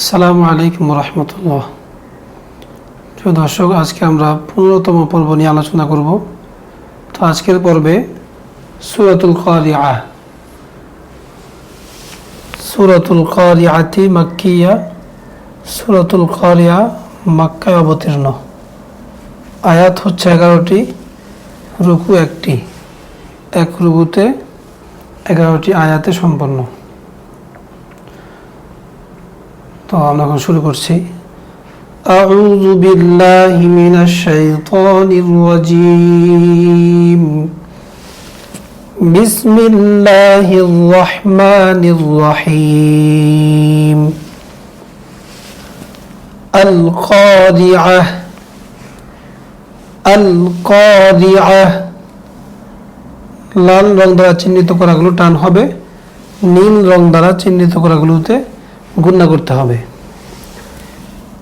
আসসালামু আলাইকুম রহমতুল্লাহ প্রিয় দর্শক, আজকে আমরা পনেরোতম পর্ব নিয়ে আলোচনা করব। তো আজকের পর্বে সুরাতুল কারিয়া সুরাতুল কারিয়াতি মাক্কিয়া, সুরাতুল কারিয়া মাক্কায় অবতীর্ণ। আয়াত হচ্ছে এগারোটি, রুকু একটি। এক রুকুতে এগারোটি আয়াতে সম্পন্ন। তো আমরা এখন শুরু করছি أعوذ بالله من الشيطان الرجيم بسم الله الرحمن الرحيم القارعة القارعة লাল রং দ্বারা চিহ্নিত করাগুলো টান হবে নীল রং দ্বারা চিহ্নিত করাগুলোতে গুণনা করতে হবে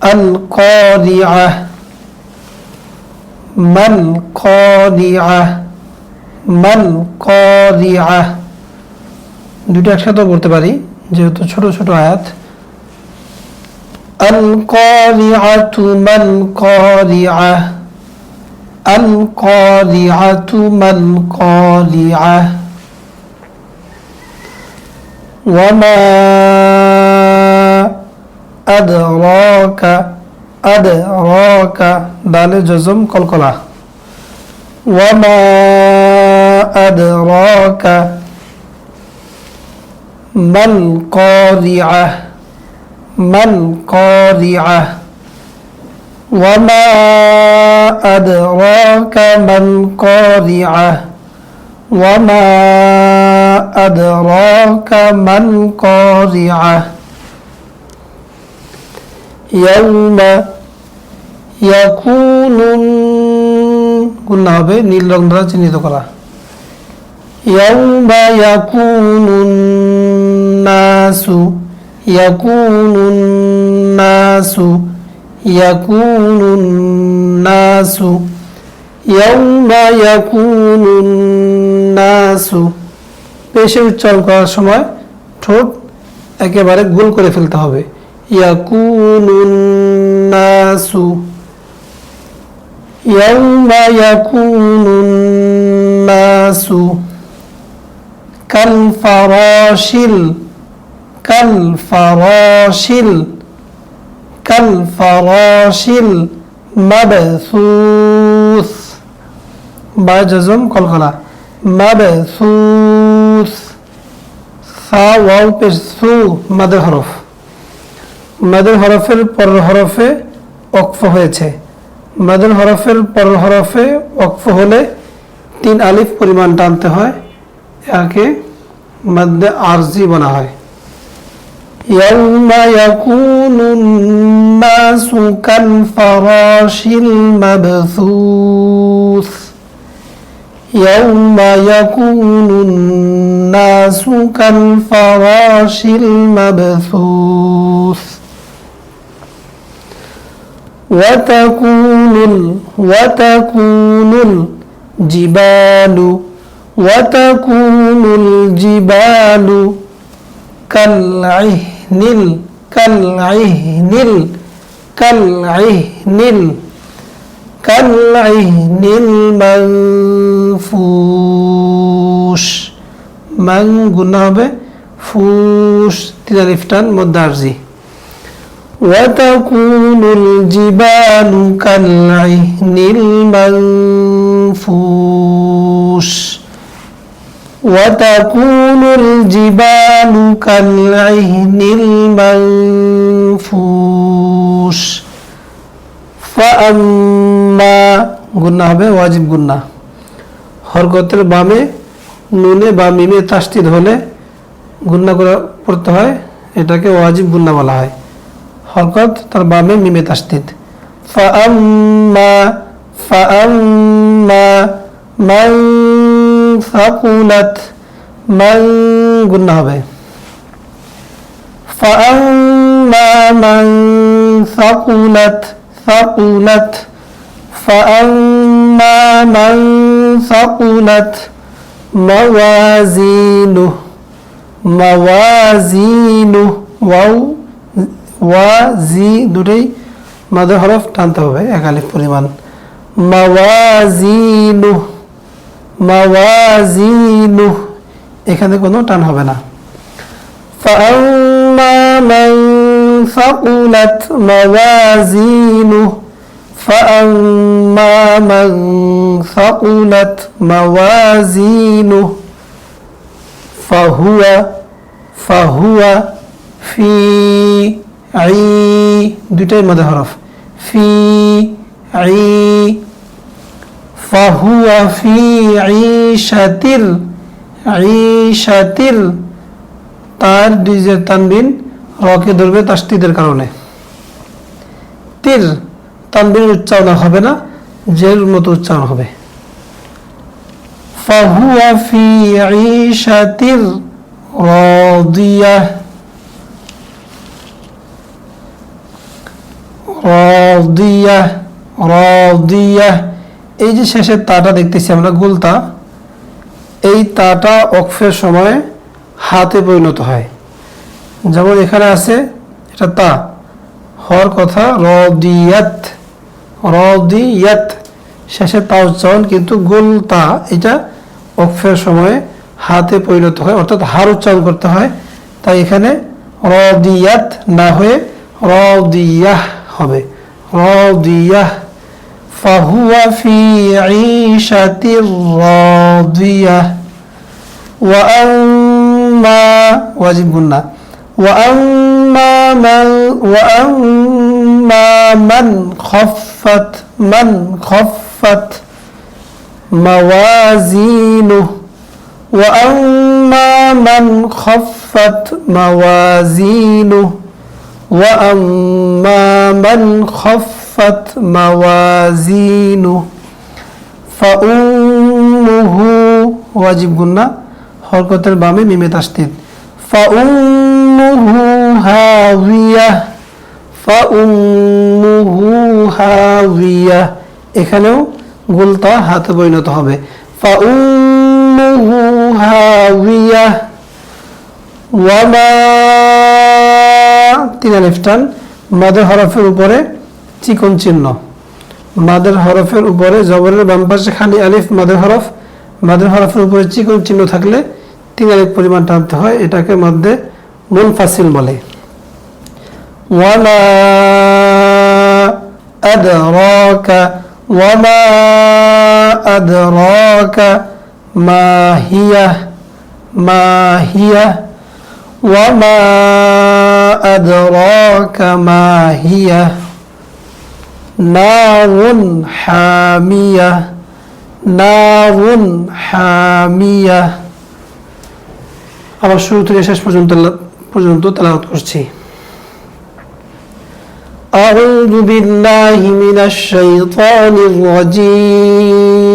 আল কারিআহ মাল কারিআহ মাল কারিআহ দুটো একসাথে পড়তে পারি যেহেতু ছোট ছোট আয়াত আল কারিআতু মাল কারিআহ আল কারিআতু মাল কারিআহ وما أدراك أدراك دال جزم قلقلة وما أدراك؟ ما القارعة؟ ما القارعة؟ وما أدراك؟ ما القارعة؟ وما أدراك؟ ما القارعة؟ ইয়াউমা ইয়াকুনুন, গুণা হবে, নীল রং দ্বারা চিহ্নিত করা। ইয়াউমা ইয়াকুনুন নাসু ইয়াকুনুন নাসু ইয়াকুনুন নাসু। ইয়াউমা ইয়াকুনুন নাসু। পেশে উচ্চারণ করার সময় ঠোঁট একেবারে গোল করে ফেলতে হবে। يكون الناس يوم يكون الناس كالفراش كالفراش كالفراش المبثوث. بجزم غلا مبثوث. ثا واو بثو مد حرف মাদের হরফ মাদের হরফের পর হরফে অক্ফ হয়েছে মাদের হরফের পর হরফে অক্ফ হলে তিন আলিফ পরিমাণ টানতে হয় একে মধ্যে আরজি বলা হয় يوم يكون الناس كالفراش المبثوث يوم يكون الناس كالفراش المبثوث وتكون ال وتكون الجبال وتكون الجبال كالعهن ال- كالعهن ال- كالعهن ال- كالعهن المنفوش মান গুণা হবে ফুস তিন আলিফ টান মধ্যে আরজি وتكون الجبال كالعهن المنفوش وتكون الجبال كالعهن المنفوش فأما গুন্না হবে ওয়াজিব গুন্না হরকতের বামে নুনে বা মিমে তাস্তিদ হলে গুন্না করে পড়তে হয় এটাকে ওয়াজিব গুন্না বলা হয় হরকত তার বামে মিমে তাস্তিদ فأما فأما من ثقلت من গুন্না হবে فأما من ثقلت ثقلت فأما من ثقلت موازينه موازينه واو ওয়া জি দুটোই মাদে হরফ টানতে হবে এক আলিফ পরিমাণ মাওয়াজিনু মাওয়াজিনু এখানে কোনো টান হবে না فأما من ثقلت موازينه فأما من ثقلت موازينه فهو فهو في আই দুটাই মাদে হরফ। ফি, আই, ফাহুয়া ফি আই শাতির তার দুই তানবিন রকে ধরবে তাস্তিদের কারণে। তীর তানবিনের উচ্চারণ হবে না, জের মতো উচ্চারণ হবে। ফাহুয়া ফি শাতির রাদিয়াহ। রাদিয়া রাদিয়া। এই যে শেষের তাটা দেখতেছি আমরা, গুলতা। এই তাটা অক্ষের সময় হাতে পরিণত হয়। যেমন এখানে আছে, এটা তা। হওয়ার কথা, রদিয়াত রদিয়াত। শেষে তা উচ্চারণ কিন্তু গোল তা এটা অক্ষের সময় হাতে পরিণত হয়, অর্থাৎ হার উচ্চারণ করতে হয়। তাই এখানে রদিয়াত না হয়ে রদিয়াহ। হবে রদিয়াহ فهو في عيشة راضية وأما واجب قلنا وأما من وأما من خفت من خفت موازينه وأما من خفت موازينه وأما من خفت موازينه فأمه واجب قلنا হরকতের বামে মিমে তাসদিদ ফাউম্মুহু হাওিয়া ফাউম্মুহু হাওিয়া এখানেও গুলতা হাতে পরিণত হবে ফাউম্মুহু হাওিয়া ওয়ামা তিন আলিফ টান মাদের হরফের উপরে চিকন চিহ্ন। মাদের হরফের উপরে জবরের বাম পাশে খালি আলিফ, মাদের হরফ। মাদের হরফের উপরে চিকন চিহ্ন থাকলে তিন আলিফ পরিমাণ টানতে হয়, এটাকে মধ্যে মুনফাসিল বলে। ওয়ামা আদরাকা ওয়ামা আদরাকা মা হিয়া وما أدراك ما هي نار حامية نار حامية আবার শুরু থেকে শেষ পর্যন্ত পর্যন্ত তেলাওয়াত করছি أعوذ بالله من الشيطان الرجيم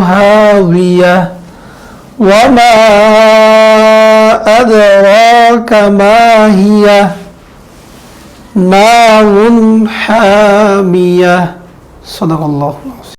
هاوية وما أدراك ما هي نار حامية. صدق الله. العظيم